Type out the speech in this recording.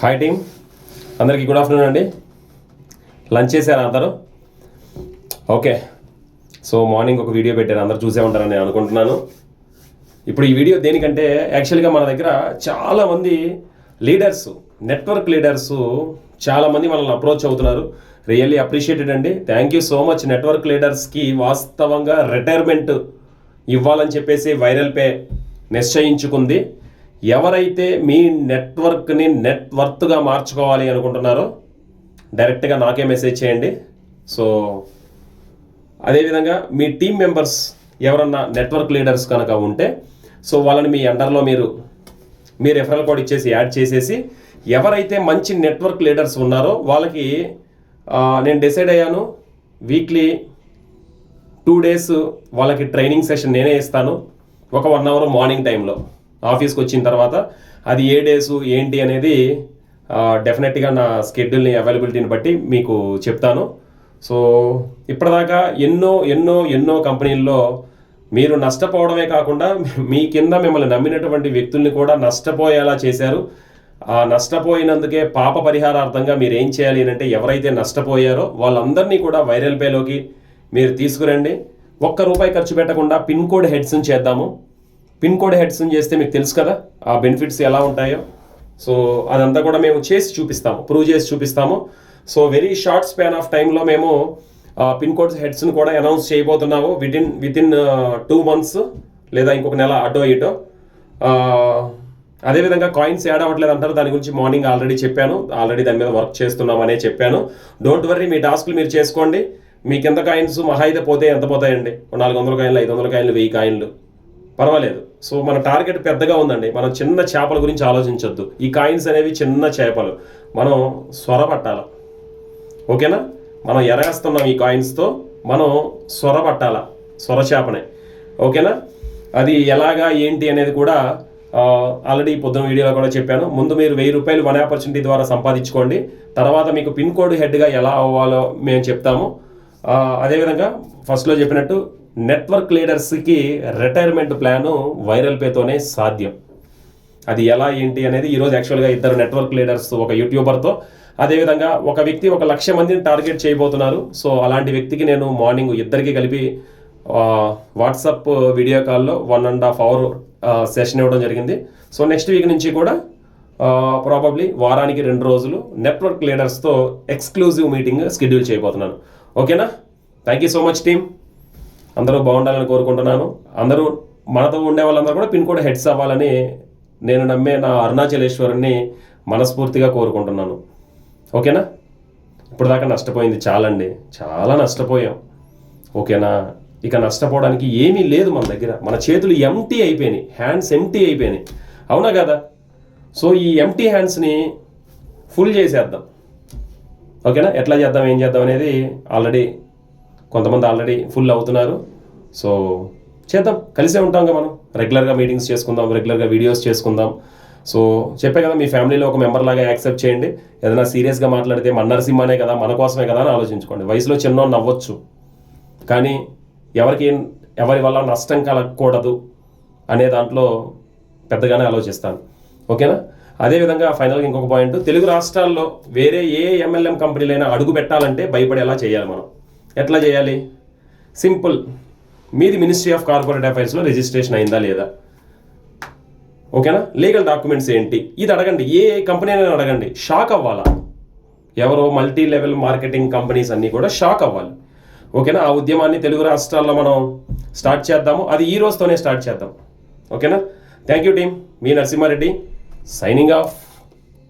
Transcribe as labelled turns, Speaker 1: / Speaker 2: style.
Speaker 1: Hi team అందరికీ good afternoon అండి. Lunch చేశారా అందరూ? ఓకే సో మార్నింగ్ ఒక వీడియో పెట్టారు. అందరూ చూసే ఉంటారని నేను అనుకుంటున్నాను. ఇప్పుడు ఈ వీడియో దేనికంటే యాక్చువల్గా మన దగ్గర చాలామంది లీడర్స్ నెట్వర్క్ లీడర్స్ చాలామంది మనల్ని అప్రోచ్ అవుతున్నారు. రియల్లీ అప్రిషియేటెడ్ అండి. Thank you so much network లీడర్స్కి వాస్తవంగా రిటైర్మెంట్ ఇవ్వాలని చెప్పేసి వైరల్ పే నిశ్చయించుకుంది. ఎవరైతే మీ నెట్వర్క్ని నెట్వర్త్గా మార్చుకోవాలి అనుకుంటున్నారో డైరెక్ట్గా నాకే మెసేజ్ చేయండి. సో అదేవిధంగా మీ టీం మెంబర్స్ ఎవరన్నా నెట్వర్క్ లీడర్స్ కనుక ఉంటే సో వాళ్ళని మీ అండర్లో మీరు మీ రెఫరల్ కోడ్ ఇచ్చేసి యాడ్ చేసేసి ఎవరైతే మంచి నెట్వర్క్ లీడర్స్ ఉన్నారో వాళ్ళకి నేను డిసైడ్ అయ్యాను. వీక్లీ టూ డేస్ వాళ్ళకి ట్రైనింగ్ సెషన్ నేనే ఇస్తాను. ఒక వన్ అవర్ మార్నింగ్ టైంలో. ఆఫీస్కి వచ్చిన తర్వాత అది ఏ డేస్ ఏంటి అనేది డెఫినెట్గా నా స్కెడ్యూల్ని అవైలబిలిటీని బట్టి మీకు చెప్తాను. సో ఇప్పటిదాకా ఎన్నో ఎన్నో ఎన్నో కంపెనీల్లో మీరు నష్టపోవడమే కాకుండా మీ కింద మిమ్మల్ని నమ్మినటువంటి వ్యక్తుల్ని కూడా నష్టపోయేలా చేశారు. ఆ నష్టపోయినందుకే పాప పరిహారార్థంగా మీరు ఏం చేయాలి అని అంటే ఎవరైతే నష్టపోయారో వాళ్ళందరినీ కూడా వైరల్ పేలోకి మీరు తీసుకురండి. ఒక్క రూపాయి ఖర్చు పెట్టకుండా పిన్ కోడ్ హెడ్స్ని చేద్దాము. పిన్ కోడ్ హెడ్స్ని చేస్తే మీకు తెలుసు కదా ఆ బెనిఫిట్స్ ఎలా ఉంటాయో. సో అదంతా కూడా మేము చేసి చూపిస్తాము ప్రూవ్ చేసి చూపిస్తాము. So very short span of టైంలో మేము పిన్ కోడ్స్ హెడ్స్ని కూడా అనౌన్స్ చేయబోతున్నాము. Within within two months లేదా ఇంకొక నెల అటో ఇటో. అదేవిధంగా కాయిన్స్ యాడ్ అవ్వట్లేదు అంటారు దాని గురించి మార్నింగ్ ఆల్రెడీ చెప్పాను. ఆల్రెడీ దాని మీద వర్క్ చేస్తున్నామనే చెప్పాను. డోంట్ వర్రీ మీ టాస్క్లు మీరు చేసుకోండి. మీకు ఎంత కాయిన్స్ మహా అయితే పోతే ఎంత పోతాయండి? నాలుగు వందల కాయిన్లు ఐదు వందల కాయిన్లు వెయ్యి కాయిన్లు పర్వాలేదు. సో మన టార్గెట్ పెద్దగా ఉందండి. మనం చిన్న చేపల గురించి ఆలోచించొద్దు. ఈ కాయిన్స్ అనేవి చిన్న చేపలు. మనం స్వరపట్టాల ఓకేనా? మనం ఎరగస్తున్నాం ఈ కాయిన్స్తో. మనం స్వరపట్టాల స్వర చేపనే. ఓకేనా? అది ఎలాగా ఏంటి అనేది కూడా ఆల్రెడీ పొద్దున వీడియోలో కూడా చెప్పాను. ముందు మీరు వెయ్యి రూపాయలు వన్ ఆపర్చునిటీ ద్వారా సంపాదించుకోండి. తర్వాత మీకు పిన్ కోడ్ హెడ్గా ఎలా అవ్వాలో మేము చెప్తాము. అదేవిధంగా ఫస్ట్లో చెప్పినట్టు నెట్వర్క్ లీడర్స్కి రిటైర్మెంట్ ప్లాను వైరల్ పేతోనే సాధ్యం. అది ఎలా ఏంటి అనేది ఈరోజు యాక్చువల్గా ఇద్దరు నెట్వర్క్ లీడర్స్ ఒక యూట్యూబర్తో అదేవిధంగా ఒక వ్యక్తి ఒక లక్ష మందిని టార్గెట్ చేయబోతున్నారు. సో అలాంటి వ్యక్తికి నేను మార్నింగ్ ఇద్దరికి కలిపి వాట్సాప్ వీడియో కాల్లో one and half hour session ఇవ్వడం జరిగింది. సో నెక్స్ట్ వీక్ నుంచి కూడా ప్రాబబ్లీ వారానికి రెండు రోజులు నెట్వర్క్ లీడర్స్తో ఎక్స్క్లూజివ్ మీటింగ్ షెడ్యూల్ చేయబోతున్నాను. ఓకేనా? Thank you so much team అందరూ బాగుండాలని కోరుకుంటున్నాను. అందరూ మనతో ఉండే వాళ్ళందరూ కూడా పిన్ కోడ్ హెడ్స్ అవ్వాలని నేను నమ్మే నా అరుణాచలేశ్వరుని మనస్ఫూర్తిగా కోరుకుంటున్నాను. ఓకేనా? ఇప్పుడు దాకా నష్టపోయింది చాలండి. చాలా నష్టపోయాం. ఓకేనా? ఇక నష్టపోవడానికి ఏమీ లేదు మన దగ్గర. మన చేతులు ఎంటీ అయిపోయినాయి. హ్యాండ్స్ ఎంటీ అయిపోయినాయి. అవునా కదా? సో ఈ ఎంటీ హ్యాండ్స్ని ఫుల్ చేసేద్దాం. ఓకేనా? ఎట్లా చేద్దాం? ఏం చేద్దాం అనేది ఆల్రెడీ కొంతమంది ఆల్రెడీ ఫుల్ అవుతున్నారు. సో చేద్దాం. కలిసే ఉంటాం కదా మనం రెగ్యులర్గా మీటింగ్స్ చేసుకుందాం రెగ్యులర్గా వీడియోస్ చేసుకుందాం. సో చెప్పే కదా మీ ఫ్యామిలీలో ఒక మెంబర్ లాగా యాక్సెప్ట్ చేయండి. ఏదైనా సీరియస్గా మాట్లాడితే మన నరసింహనే కదా మన కోసమే కదా అని ఆలోచించుకోండి. వయసులో చిన్నోడు నవ్వచ్చు. కానీ ఎవరికి ఎవరి వల్ల నష్టం కలగకూడదు అనే దాంట్లో పెద్దగానే ఆలోచిస్తాను. ఓకేనా? అదేవిధంగా ఫైనల్గా ఇంకొక పాయింట్ తెలుగు రాష్ట్రాల్లో వేరే ఏ ఎంఎల్ఎం కంపెనీలైనా అడుగు పెట్టాలంటే భయపడేలా చేయాలి మనం. ఎట్లా చేయాలి? సింపుల్. మీది మినిస్ట్రీ ఆఫ్ కార్పొరేట్ అఫైర్స్లో రిజిస్ట్రేషన్ అయిందా లేదా? ఓకేనా? లీగల్ డాక్యుమెంట్స్ ఏంటి? ఇది అడగండి. ఏ కంపెనీ అయినా అడగండి. షాక్ అవ్వాలా? ఎవరో మల్టీ లెవెల్ మార్కెటింగ్ కంపెనీస్ అన్నీ కూడా షాక్ అవ్వాలి. ఓకేనా? ఆ ఉద్యమాన్ని తెలుగు రాష్ట్రాల్లో మనం స్టార్ట్ చేద్దాము. అది ఈ రోజుతోనే స్టార్ట్ చేద్దాం. ఓకేనా? థ్యాంక్ యూ టీమ్ మీ నరసింహారెడ్డి సైనింగ్ ఆఫ్